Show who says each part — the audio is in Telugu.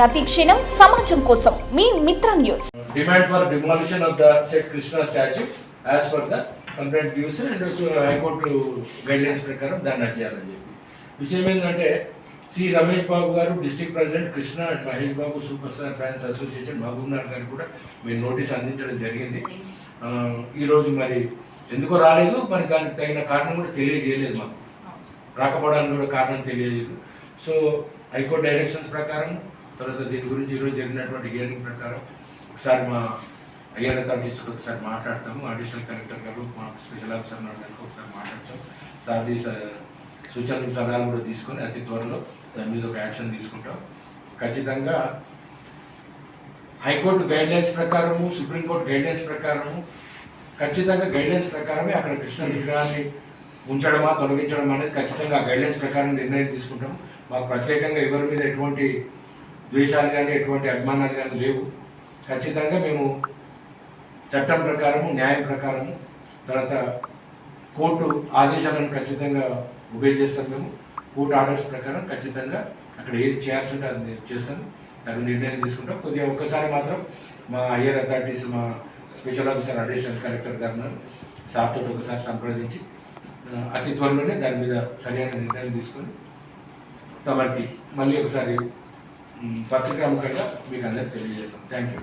Speaker 1: ప్రతి క్షణం సమాజం కోసం మీ Mitra news.
Speaker 2: Demand for demolition of the set Krishna statue as per the complaint gives and high court guidelines ప్రకారం దాన్ని చేయాలని చెప్పి. విషయం ఏంటంటే C Ramesh Babu garu district president Krishna and Mahesh Babu superstar fans association Mahabubnath garu కూడా మీరు నోటీస్ అందించడం జరిగింది. ఈరోజు మరి ఎందుకో రాలేదు మరి దానికి తగిన కారణం కూడా తెలియజేయలేదు మాకు. రాకపోవడానికి కూడా కారణం తెలియలేదు. సో హైకోర్టు డైరెక్షన్స్ ప్రకారం తర్వాత దీని గురించి ఈరోజు జరిగినటువంటి హియరింగ్ ప్రకారం ఒకసారి మా ఐఆర్ అథారిటీస్ ఒకసారి మాట్లాడతాము. అడిషనల్ కలెక్టర్ గారు మా స్పెషల్ ఆఫీసర్ గారికి ఒకసారి మాట్లాడతాం. సార్ సూచనలు సలహాలు కూడా తీసుకొని అతి త్వరలో దాని మీద ఒక యాక్షన్ తీసుకుంటాం. ఖచ్చితంగా హైకోర్టు గైడ్లైన్స్ ప్రకారము సుప్రీంకోర్టు గైడ్లైన్స్ ప్రకారము ఖచ్చితంగా గైడ్లైన్స్ ప్రకారమే అక్కడ కృష్ణ విగ్రహాన్ని ఉంచడమా తొలగించడం అనేది ఖచ్చితంగా ఆ గైడ్లైన్స్ ప్రకారం నిర్ణయం తీసుకుంటాం. మాకు ప్రత్యేకంగా ఎవరి మీద ఎటువంటి ద్వేషాలు కానీ ఎటువంటి అభిమానాలు కానీ లేవు. ఖచ్చితంగా మేము చట్టం ప్రకారము న్యాయం ప్రకారము తర్వాత కోర్టు ఆదేశాలను ఖచ్చితంగా ఒబే చేస్తాం మేము. కోర్టు ఆర్డర్స్ ప్రకారం ఖచ్చితంగా అక్కడ ఏది చేయాల్సి ఉంటే అది చేస్తాం తగు నిర్ణయం తీసుకుంటాం. కొద్దిగా ఒక్కసారి మాత్రం మా హయ్యర్ అథారిటీస్ మా special officer additional collector garu సార్తో ఒకసారి సంప్రదించి అతి త్వరలోనే దాని మీద సరైన నిర్ణయం తీసుకొని తమకి మళ్ళీ ఒకసారి పత్రికా పత్రికాముఖంగా మీకు అందరికి తెలియజేస్తాం. Thank you